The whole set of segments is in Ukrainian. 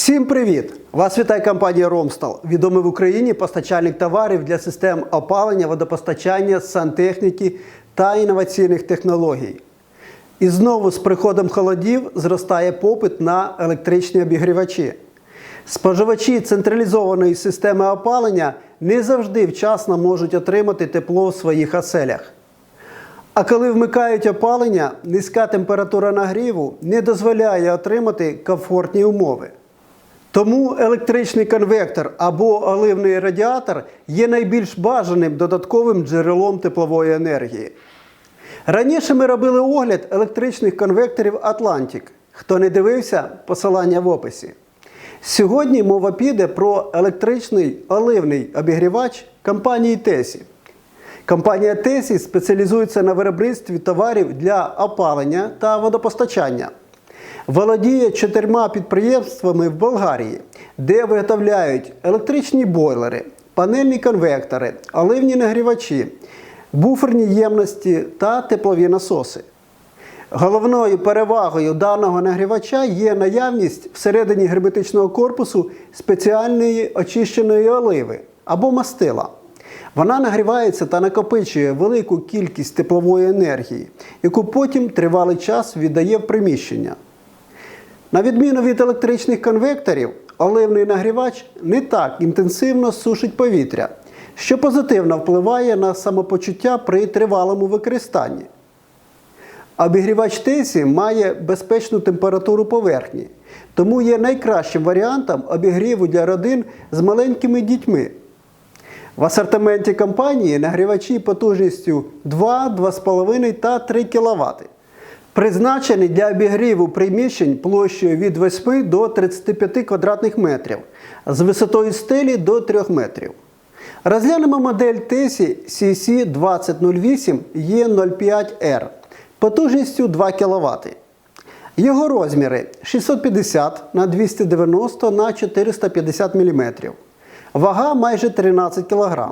Всім привіт! Вас вітає компанія Ромстал, відомий в Україні постачальник товарів для систем опалення, водопостачання, сантехніки та інноваційних технологій. І знову з приходом холодів зростає попит на електричні обігрівачі. Споживачі централізованої системи опалення не завжди вчасно можуть отримати тепло в своїх оселях. А коли вмикають опалення, низька температура нагріву не дозволяє отримати комфортні умови. Тому електричний конвектор або оливний радіатор є найбільш бажаним додатковим джерелом теплової енергії. Раніше ми робили огляд електричних конвекторів Atlantic. Хто не дивився, посилання в описі. Сьогодні мова піде про електричний оливний обігрівач компанії Тесі. Компанія Тесі спеціалізується на виробництві товарів для опалення та водопостачання. Володіє чотирма підприємствами в Болгарії, де виготовляють електричні бойлери, панельні конвектори, оливні нагрівачі, буферні ємності та теплові насоси. Головною перевагою даного нагрівача є наявність всередині герметичного корпусу спеціальної очищеної оливи або мастила. Вона нагрівається та накопичує велику кількість теплової енергії, яку потім тривалий час віддає в приміщення. На відміну від електричних конвекторів, оливний нагрівач не так інтенсивно сушить повітря, що позитивно впливає на самопочуття при тривалому використанні. Обігрівач Тесі має безпечну температуру поверхні, тому є найкращим варіантом обігріву для родин з маленькими дітьми. В асортименті компанії нагрівачі потужністю 2, 2,5 та 3 кВт. Призначені для обігріву приміщень площею від 8 до 35 квадратних метрів, з висотою стелі до 3 метрів. Розглянемо модель Тесі CC2008 E05R потужністю 2 кВт. Його розміри 650 на 290 на 450 мм. Вага майже 13 кг.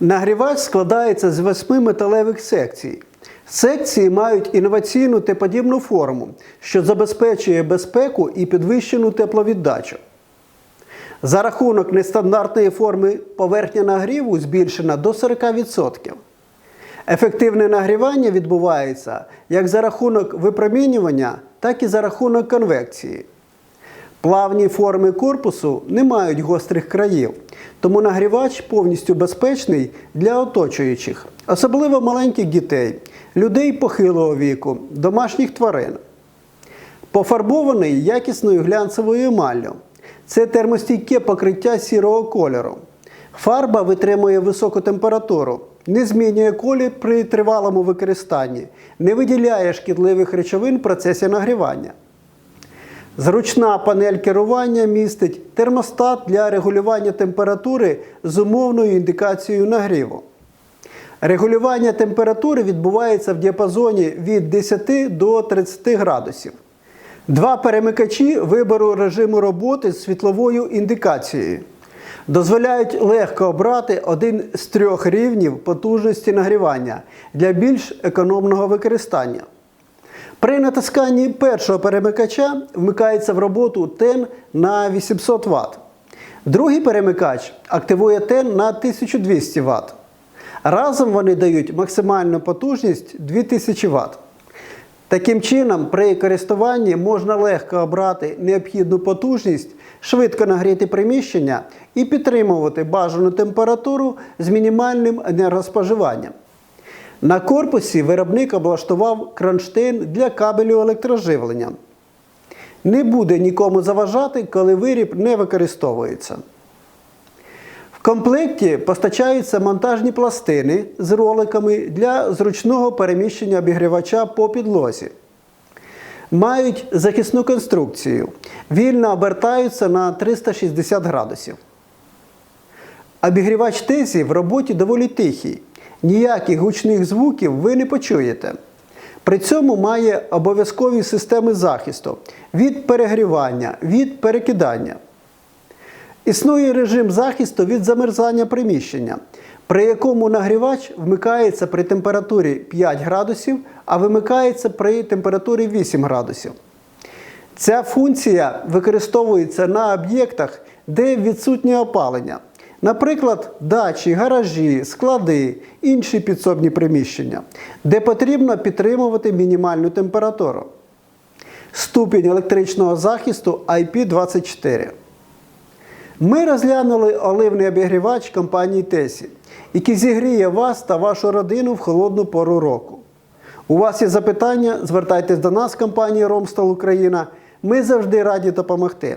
Нагрівач складається з восьми металевих секцій. Секції мають інноваційну теподібну форму, що забезпечує безпеку і підвищену тепловіддачу. За рахунок нестандартної форми поверхня нагріву збільшена до 40%. Ефективне нагрівання відбувається як за рахунок випромінювання, так і за рахунок конвекції. Плавні форми корпусу не мають гострих країв, тому нагрівач повністю безпечний для оточуючих, особливо маленьких дітей, людей похилого віку, домашніх тварин. Пофарбований якісною глянцевою емаллю. Це термостійке покриття сірого кольору. Фарба витримує високу температуру, не змінює колір при тривалому використанні, не виділяє шкідливих речовин в процесі нагрівання. Зручна панель керування містить термостат для регулювання температури з умовною індикацією нагріву. Регулювання температури відбувається в діапазоні від 10 до 30 градусів. Два перемикачі вибору режиму роботи з світловою індикацією. Дозволяють легко обрати один з трьох рівнів потужності нагрівання для більш економного використання. При натисканні першого перемикача вмикається в роботу тен на 800 Вт. Другий перемикач активує тен на 1200 Вт. Разом вони дають максимальну потужність 2000 Вт. Таким чином, при користуванні можна легко обрати необхідну потужність, швидко нагріти приміщення і підтримувати бажану температуру з мінімальним енергоспоживанням. На корпусі виробник облаштував кронштейн для кабелю електроживлення. Не буде нікому заважати, коли виріб не використовується. В комплекті постачаються монтажні пластини з роликами для зручного переміщення обігрівача по підлозі. Мають захисну конструкцію, вільно обертаються на 360 градусів. Обігрівач тезі в роботі доволі тихий. Ніяких гучних звуків ви не почуєте. При цьому має обов'язкові системи захисту від перегрівання, від перекидання. Існує режим захисту від замерзання приміщення, при якому нагрівач вмикається при температурі 5 градусів, а вимикається при температурі 8 градусів. Ця функція використовується на об'єктах, де відсутнє опалення. Наприклад, дачі, гаражі, склади, інші підсобні приміщення, де потрібно підтримувати мінімальну температуру. Ступінь електричного захисту IP24. Ми розглянули оливний обігрівач компанії Тесі, який зігріє вас та вашу родину в холодну пору року. У вас є запитання, звертайтесь до нас, компанії Ромстал Україна. Ми завжди раді допомогти.